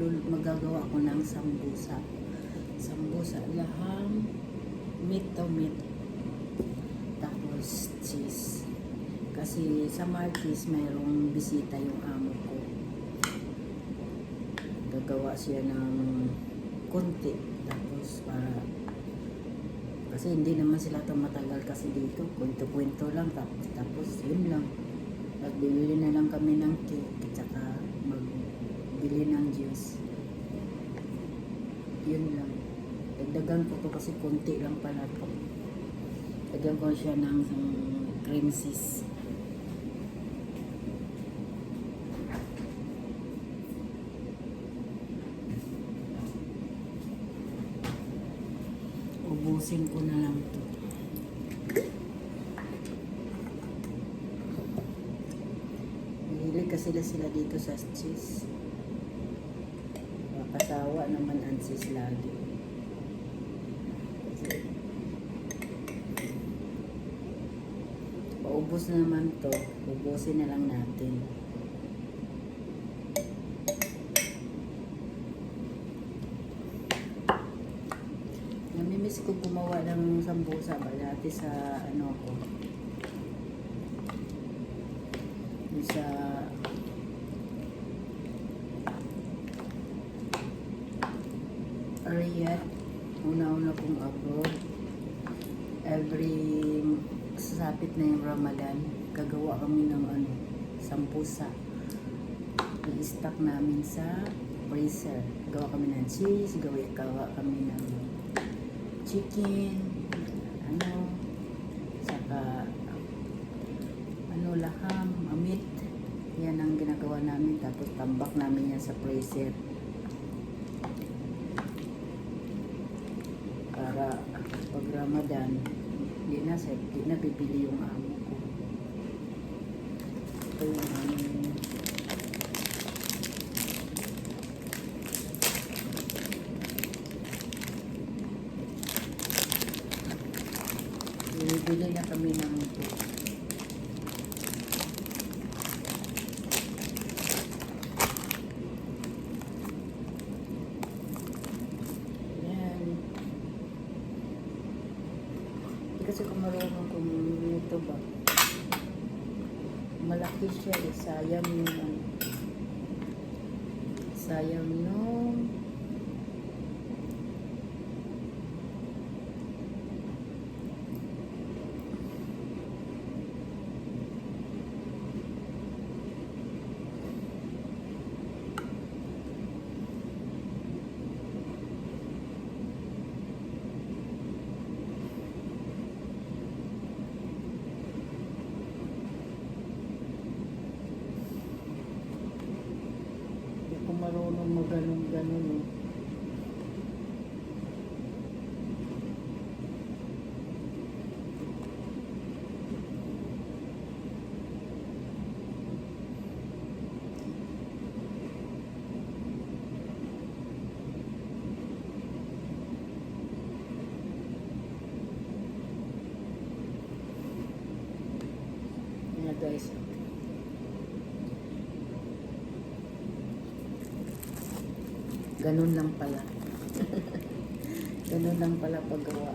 magagawa ko ng sambusa. Sambusa laham, meat to meat. Tapos cheese. Kasi sa Marquis mayroong bisita yung amo ko. Gagawa siya ng konti. Tapos para kasi hindi naman sila tumatagal kasi dito. Kwento-kwento lang. Tapos, tapos yun lang. Magbibili na lang kami ng cake at saka magbili ng juice. Yun lang. Dagdagan ko to kasi konti lang pala to. Dagdagan ko siya ng um, cream cheese. Ubusin ko na lang to. Mahilig kasi sila sila dito sa cheese. Cheese lagi. Paubos na naman to. Ubusin na lang natin. Namimiss ko gumawa ng sambusa ba dati sa ano ko. Sa sasapit na yung Ramadan, gagawa kami ng ano, sampusa. I-stock namin sa freezer. Gawa kami ng cheese, gawa, gawa kami ng chicken, ano, saka ano laham, amit. Yan ang ginagawa namin. Tapos tambak namin yan sa freezer. Para pag Ramadan, hindi na, sa- hindi na bibili yung amo ko. Ito yung aming Bili na kami ng ito. Yan. Hindi kasi ko marunong kung ito ba. Malaki siya eh. Sayang. Sayang nung Hindi ko marunong maganon-ganon eh. Guys. Ganun lang pala. Ganun lang pala paggawa.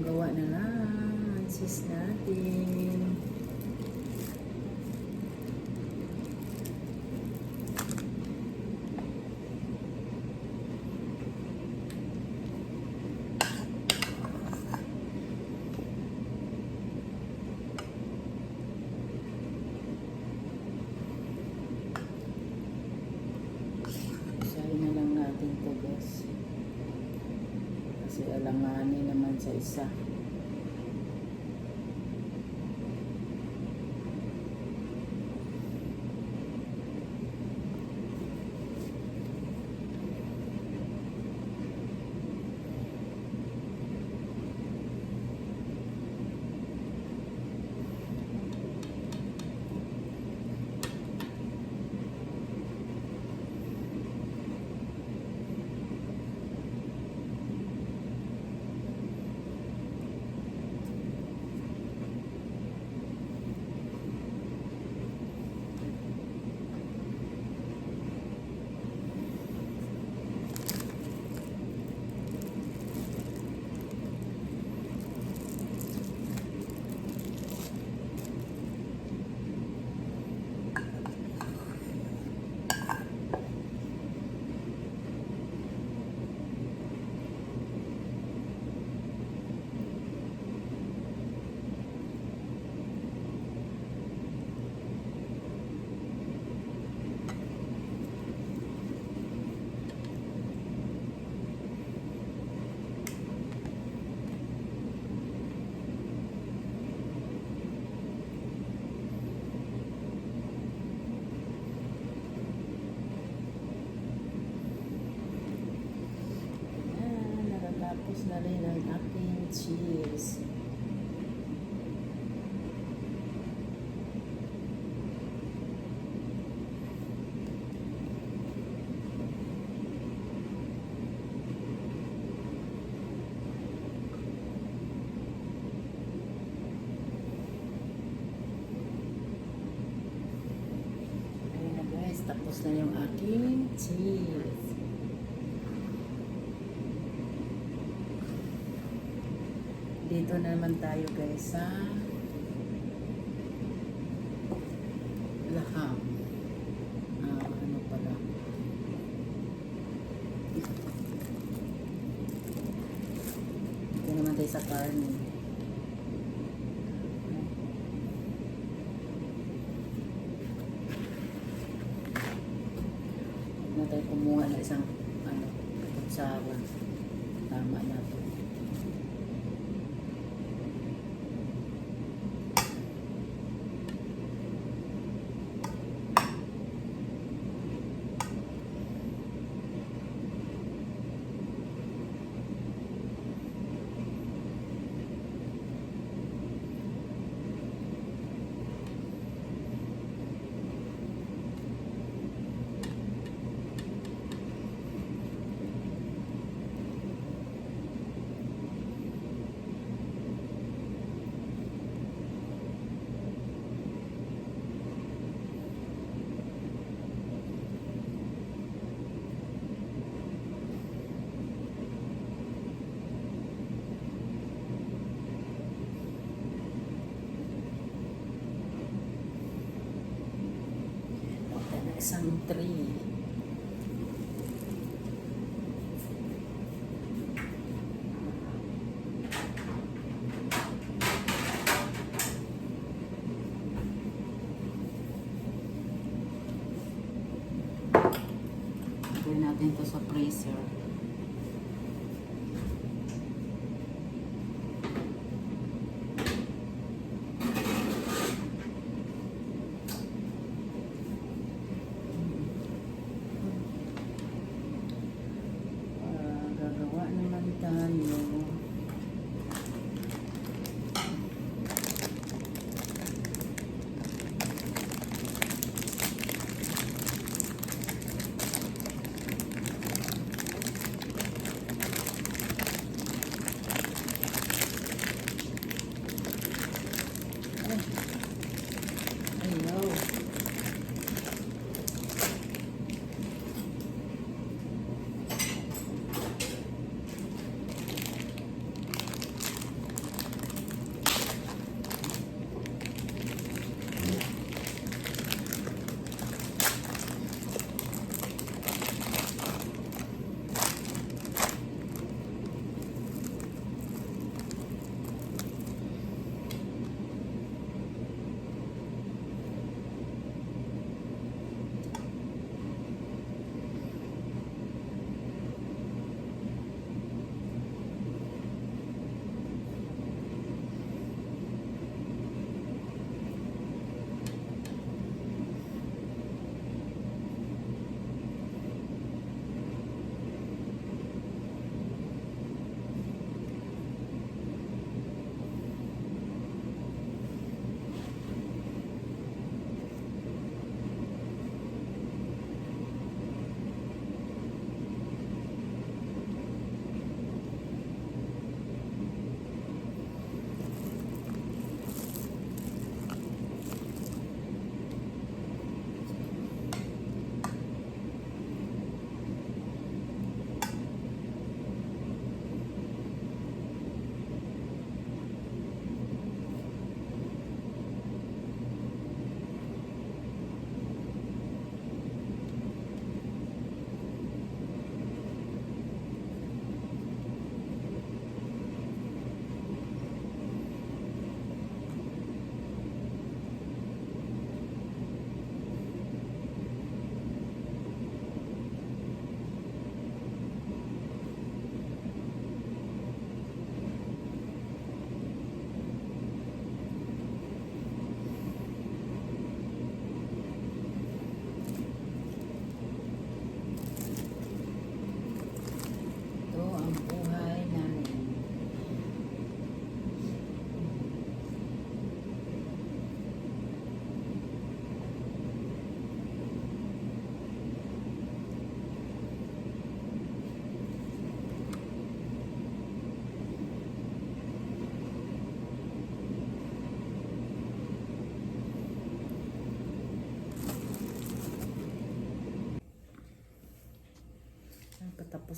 gawa panggawa ng lunches natin. Isa. Cheese. tapos na yung aking cheese. Dito naman tayo guys sa 2003. natin ito sa freezer.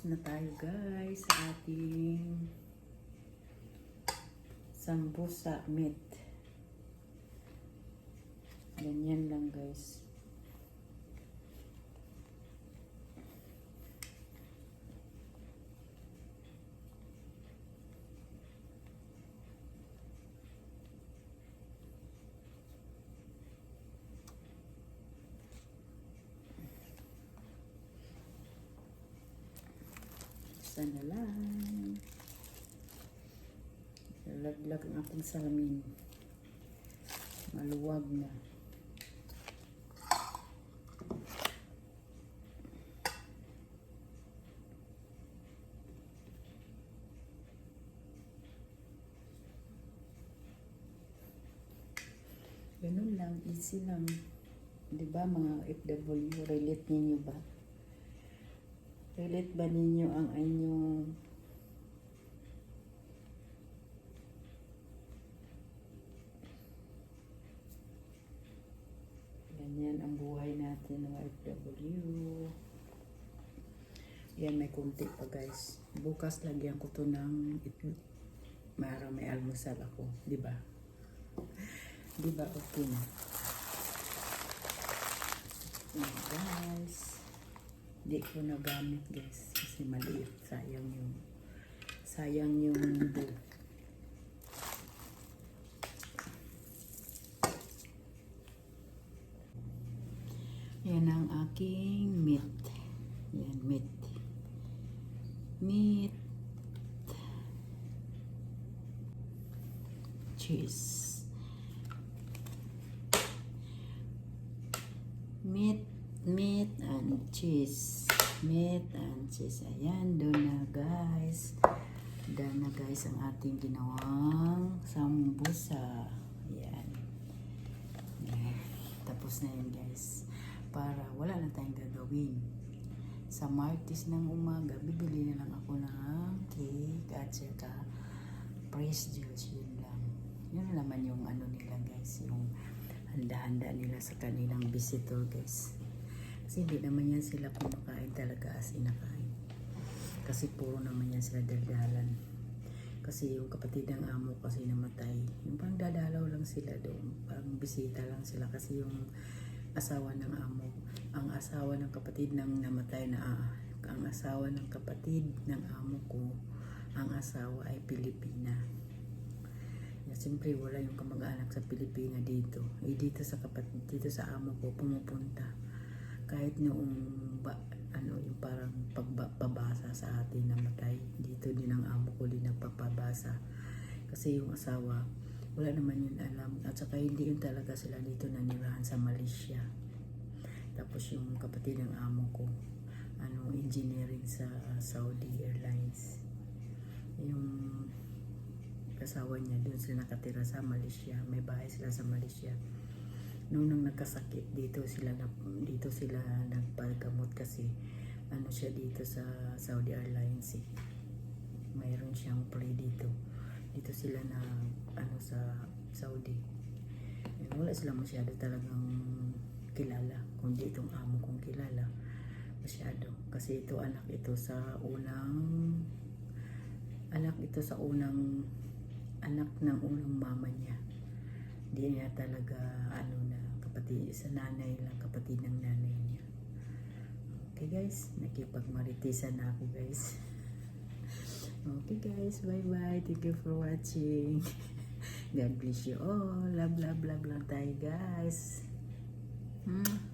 Tapos na tayo guys sa ating sambusa meat. Ganyan lang guys. Isa na lang. Laglag ang ating salamin. Maluwag na. Ganun lang, easy lang. Di ba mga FW, relate ninyo ba? Relate ba ninyo ang inyong Ganyan ang buhay natin ng FW. Yan, may kunti pa guys. Bukas lagyan ko to ng itlog. Mara may almusal ako. Di ba? Di ba okay na? Guys. Di ko nagamit guys. Kasi maliit. Sayang yung sayang yung bowl. Yan ang aking meat. Yan, meat. Meat. Cheese. Meat, meat and cheese. Meat and cheese. Ayan, doon na guys. Doon na guys ang ating ginawang sambusa. Ayan. Ayan. Tapos na yun guys. Para wala na tayong gagawin. Sa Martis ng umaga, bibili na lang ako ng cake at saka fresh juice. Yun lang. Yun naman yung ano nila guys. Yung handa-handa nila sa kanilang visitor guys. Kasi hindi naman yan sila kumakain talaga as inakain. Kasi puro naman yan sila daldalan. Kasi yung kapatid ng amo kasi namatay. Yung parang dadalaw lang sila doon. Parang bisita lang sila kasi yung asawa ng amo. Ang asawa ng kapatid ng namatay na ah, ang asawa ng kapatid ng amo ko, ang asawa ay Pilipina. Yeah, Siyempre wala yung kamag-anak sa Pilipina dito. Eh dito sa kapatid, dito sa amo ko pumupunta. Kahit noong ba, ano yung parang pagpabasa sa atin namatay, dito din ang amo ko din nagpapabasa. Kasi yung asawa, wala naman yun alam. At saka hindi yun talaga sila dito nanirahan sa Malaysia. Tapos yung kapatid ng amo ko, ano, engineering sa Saudi Airlines. Yung kasawa niya, doon sila nakatira sa Malaysia. May bahay sila sa Malaysia. Nung nang nagkasakit, dito sila na, dito sila nagpagamot kasi ano siya dito sa Saudi Airlines eh. Mayroon siyang play dito. Dito sila na ano sa Saudi. Eh, wala sila masyado talagang kilala. Kundi itong amo kong kilala. Masyado. Kasi ito anak ito sa unang anak ito sa unang anak ng unang mama niya. Hindi niya talaga ano na kapatid sa nanay lang kapatid ng nanay niya. Okay guys, nakipagmaritisan na ako guys. Okay guys, bye bye. Thank you for watching. God bless you all. Love, love, love lang tayo guys. Hmm.